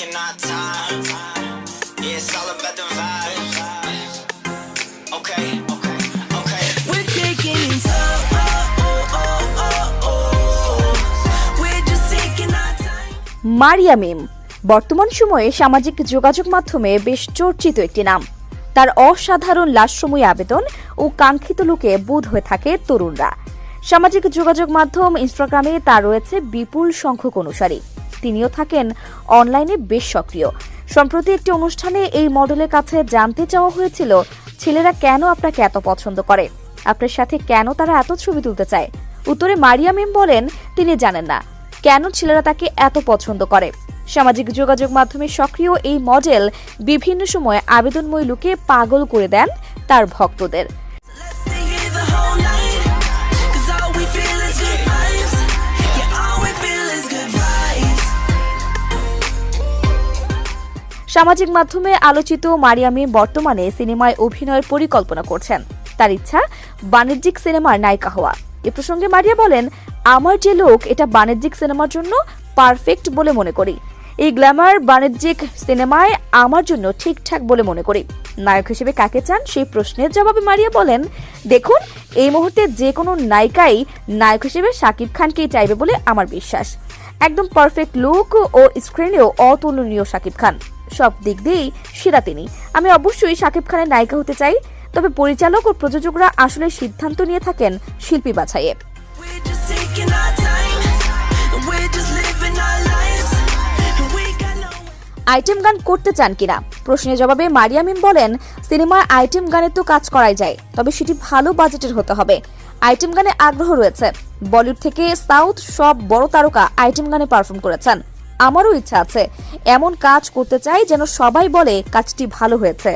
taking our time. Yeah, it's all about the vibes. Okay, okay, okay. We're taking it slow. Oh, oh, oh, oh, oh. We're just taking our time. মারিয়া মিম বর্তমান সময়ে সামাজিক যোগাযোগ মাধ্যমে বেশ চর্চিত একটি নাম তার অসাধারণ লাশসময় আবেদন ও কাঙ্ক্ষিত লোকে বোধ হয়ে থাকে তরুণরা সামাজিক যোগাযোগ মাধ্যম ইনস্টাগ্রামে তার রয়েছে বিপুল সংখ্যক অনুসারী তিনিও থাকেন অনলাইনে বেশ সক্রিয়। সম্প্রতি একটি অনুষ্ঠানে এই মডেলের কাছে জানতে চাওয়া হয়েছিল, ছেলেরা কেন আপনাকে এত পছন্দ করে? আপনার সাথে কেন তারা এত ছবি তুলতে চায়? উত্তরে মারিয়া মিম বলেন, তিনি জানেন না। কেন ছেলেরা তাকে এত পছন্দ করে? সামাজিক যোগাযোগ মাধ্যমে সক্রিয় এই মডেল বিভিন্ন সময় আবেদনময় লুকে পাগল করে দেন তার ভক্তদের। সামাজিক মাধ্যমে আলোচিত মারিয়ামি বর্তমানে সিনেমায় অভিনয়ের পরিকল্পনা করছেন। তার ইচ্ছা, বাণিজ্যিক সিনেমার নায়িকা হওয়া। এ প্রসঙ্গে মারিয়া বলেন, আমার যে লোক, এটা বাণিজ্যিক সিনেমার জন্য পারফেক্ট বলে মনে করি। এই গ্ল্যামার বাণিজ্যিক সিনেমায় আমার জন্য ঠিকঠাক বলে মনে করি। নায়ক হিসেবে কাকে চান সেই প্রশ্নের জবাবে মারিয়া বলেন, দেখুন, এই মুহূর্তে যে কোনো নায়িকাই নায়ক হিসেবে শাকিব খানকেই চাইবে বলে আমার বিশ্বাস। একদম পারফেক্ট লুক ও স্ক্রিনেও অতুলনীয় শাকিব খান। সব দিক দিয়েই সেরা তিনি। আমি অবশ্যই শাকিব খানের নায়িকা হতে চাই তবে পরিচালক ও প্রযোজকরা আসলে সিদ্ধান্ত নিয়ে থাকেন শিল্পী বাছাইয়ে আইটেম গান করতে চান কিনা? প্রশ্নের জবাবে মারিয়ামিম বলেন সিনেমায় আইটেম গানে তো কাজ করাই যায় তবে সেটি ভালো বাজেটের হতে হবে। আইটেম গানে আগ্রহ রয়েছে। বলিউড থেকে সাউথ সব বড় তারকা আইটেম গানে পারফর্ম করেছেন। আমারও ইচ্ছা আছে। এমন কাজ করতে চাই যেন সবাই বলে কাজটি ভালো হয়েছে।